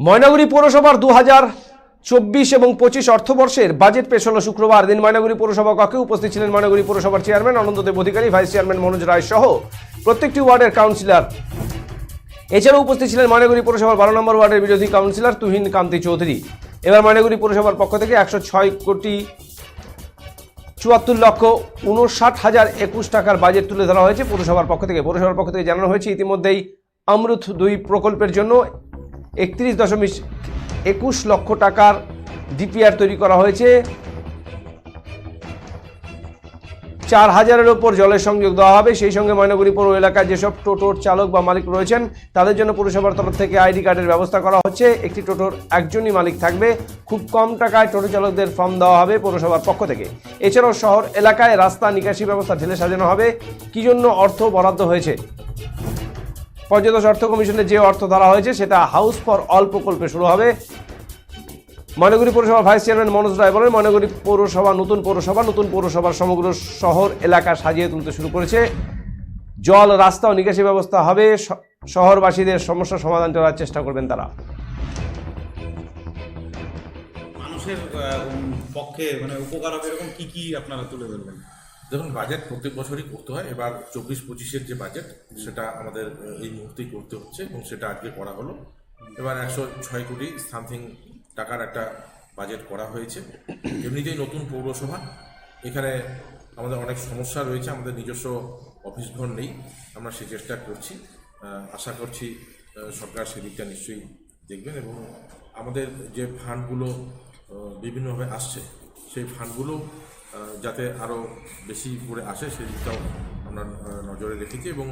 ময়নাগুড়ি পৌরসভার দু চব্বিশ এবং পঁচিশ অর্থবর্ষের বাজেট পেশ হলো শুক্রবার। দিন ময়নাগুড়ি পৌরসভা কক্ষে উপস্থিত ছিলেন ময়নাগুড়ি পৌরসভার chairman Anandadeb Adhikari vice chairman Manoj Roy সহ প্রত্যেকটি ওয়ার্ডের কাউন্সিলর। এছাড়াও উপস্থিত ছিলেন ময়নাগুড়ি পৌরসভার বারো নম্বর ওয়ার্ডের বিরোধী কাউন্সিলর তুহিন কান্তি চৌধুরী। এবার ময়নাগুড়ি পৌরসভার পক্ষ থেকে একশো ছয় কোটি চুয়াত্তর লক্ষ উনষাট হাজার একুশ টাকার বাজেট তুলে ধরা হয়েছে পৌরসভার পক্ষ থেকে। পৌরসভার পক্ষ থেকে জানানো হয়েছে ইতিমধ্যেই অমৃত দুই প্রকল্পের জন্য একত্রিশ দশমিক একুশ লক্ষ টাকার ডিপিআর তৈরি করা হয়েছে। চার হাজারের ওপর জলের সংযোগ দেওয়া হবে। সেই সঙ্গে ময়নাগুড়ি পৌর এলাকায় যেসব টোটোর চালক বা মালিক রয়েছেন, তাদের জন্য পুরসভার তরফ থেকে আইডি কার্ডের ব্যবস্থা করা হচ্ছে। একটি টোটোর একজনই মালিক থাকবে। খুব কম টাকায় টোটো চালকদের ফর্ম দেওয়া হবে পৌরসভার পক্ষ থেকে। এছাড়াও শহর এলাকায় রাস্তা নিকাশি ব্যবস্থা ঢেলে সাজানো হবে। কি জন্য অর্থ বরাদ্দ হয়েছে? পঞ্চদশ অর্থ কমিশনে যে অর্থ ধরা হয়েছে, সেটা হাউস ফর অল প্রকল্পে শুরু হবে। ময়নাগুড়ি পৌরসভার ভাইস চেয়ারম্যান মনোজ রায় বলেন, ময়নাগুড়ি পৌরসভা, নতুন পৌরসভা, নতুন পৌরসভার সমগ্র শহর, এলাকা সাজিয়ে তুলতে শুরু করেছে। জল, রাস্তা ও নিকাশি ব্যবস্থা হবে। শহরবাসীদের সমস্যা সমাধান করার চেষ্টা করবেন তারা। মানুষের পক্ষে মানে উপকার হবে এরকম কি কি আপনারা তুলে ধরবেন? দেখুন বাজেট প্রত্যেক বছরই করতে হয়। এবার চব্বিশ পঁচিশের যে বাজেট সেটা আমাদের এই মুহূর্তেই করতে হচ্ছে এবং সেটা আজকে করা হলো। এবার একশো ছয় কোটি সামথিং টাকার একটা বাজেট করা হয়েছে। এমনিতেই নতুন পৌরসভা। এখানে আমাদের অনেক সমস্যা রয়েছে। আমাদের নিজস্ব অফিস ঘর নেই। আমরা সে চেষ্টা করছি। আশা করছি সরকার সেদিকটা নিশ্চয়ই দেখবেন এবং আমাদের যে ফান্ডগুলো বিভিন্নভাবে আসছে, সেই ফান্ডগুলো যাতে আরও বেশি করে আসে সেদিকটাও আমরা নজরে রেখেছি এবং